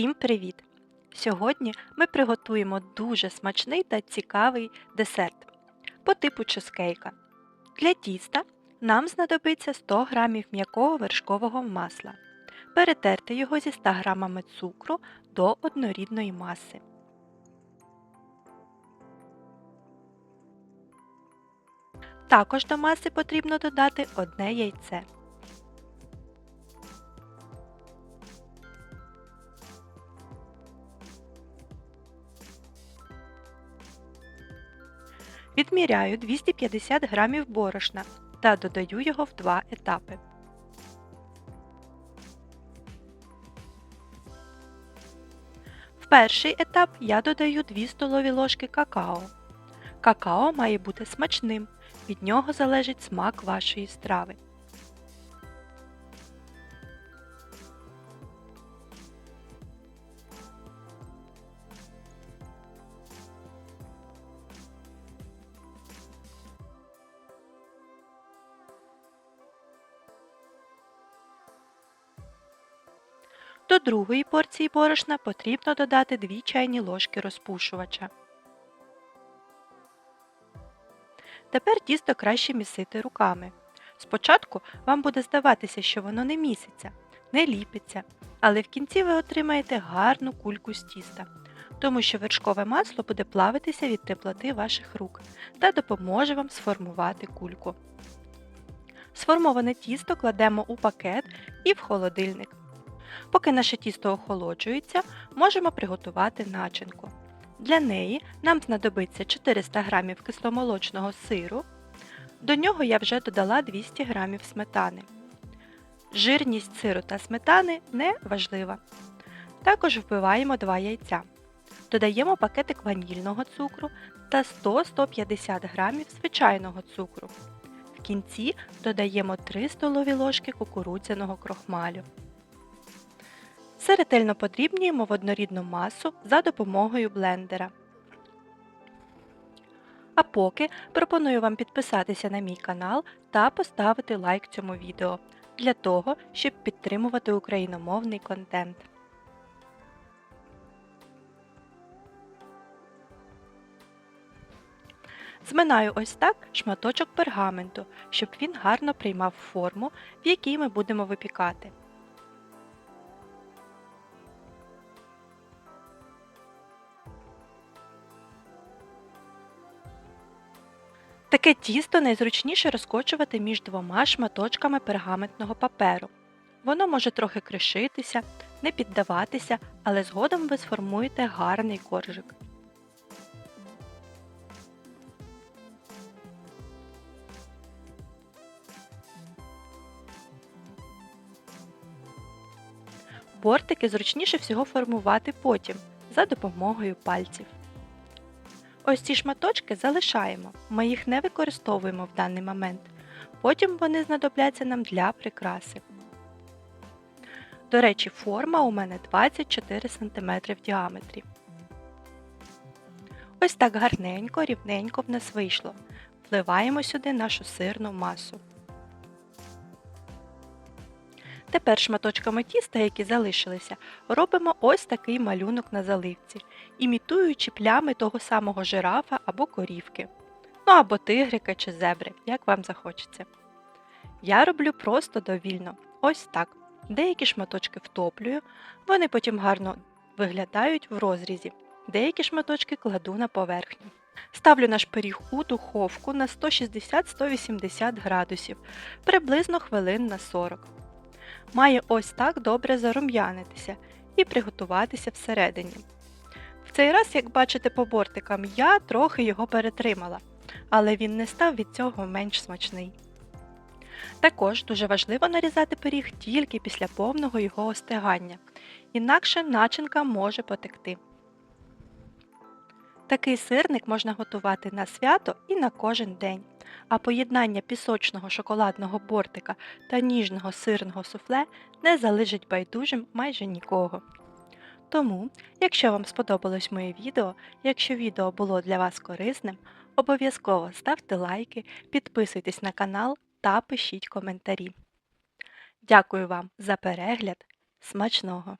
Всім привіт! Сьогодні ми приготуємо дуже смачний та цікавий десерт по типу чизкейка. Для тіста нам знадобиться 100 г м'якого вершкового масла. Перетерти його зі 100 г цукру до однорідної маси. Також до маси потрібно додати одне яйце. Відміряю 250 г борошна та додаю його в два етапи. В перший етап я додаю 2 столові ложки какао. Какао має бути смачним, від нього залежить смак вашої страви. До другої порції борошна потрібно додати 2 чайні ложки розпушувача. Тепер тісто краще місити руками. Спочатку вам буде здаватися, що воно не міситься, не ліпиться, але в кінці ви отримаєте гарну кульку з тіста, тому що вершкове масло буде плавитися від теплоти ваших рук та допоможе вам сформувати кульку. Сформоване тісто кладемо у пакет і в холодильник. Поки наше тісто охолоджується, можемо приготувати начинку. Для неї нам знадобиться 400 г кисломолочного сиру. До нього я вже додала 200 г сметани. Жирність сиру та сметани не важлива. Також вбиваємо 2 яйця. Додаємо пакетик ванільного цукру та 100-150 г звичайного цукру. В кінці додаємо 3 столові ложки кукурудзяного крохмалю. Все ретельно подрібнюємо в однорідну масу за допомогою блендера. А поки пропоную вам підписатися на мій канал та поставити лайк цьому відео для того, щоб підтримувати україномовний контент. Зминаю ось так шматочок пергаменту, щоб він гарно приймав форму, в якій ми будемо випікати. Таке тісто найзручніше розкочувати між двома шматочками пергаментного паперу. Воно може трохи кришитися, не піддаватися, але згодом ви сформуєте гарний коржик. Бортики зручніше всього формувати потім за допомогою пальців. Ось ці шматочки залишаємо, ми їх не використовуємо в даний момент. Потім вони знадобляться нам для прикраси. До речі, форма у мене 24 см в діаметрі. Ось так гарненько, рівненько в нас вийшло. Вливаємо сюди нашу сирну масу. Тепер шматочками тіста, які залишилися, робимо ось такий малюнок на заливці, імітуючи плями того самого жирафа або корівки. Ну або тигрика чи зебри, як вам захочеться. Я роблю просто довільно, ось так. Деякі шматочки втоплюю, вони потім гарно виглядають в розрізі. Деякі шматочки кладу на поверхню. Ставлю наш пиріг у духовку на 160-180 градусів, приблизно хвилин на 40 має ось так добре зарум'янитися і приготуватися всередині. В цей раз, як бачите по бортикам, я трохи його перетримала, але він не став від цього менш смачний. Також дуже важливо нарізати пиріг тільки після повного його остигання, інакше начинка може потекти. Такий сирник можна готувати на свято і на кожен день, а поєднання пісочного шоколадного бортика та ніжного сирного суфле не залежить байдужим майже нікого. Тому, якщо вам сподобалось моє відео, якщо відео було для вас корисним, обов'язково ставте лайки, підписуйтесь на канал та пишіть коментарі. Дякую вам за перегляд! Смачного!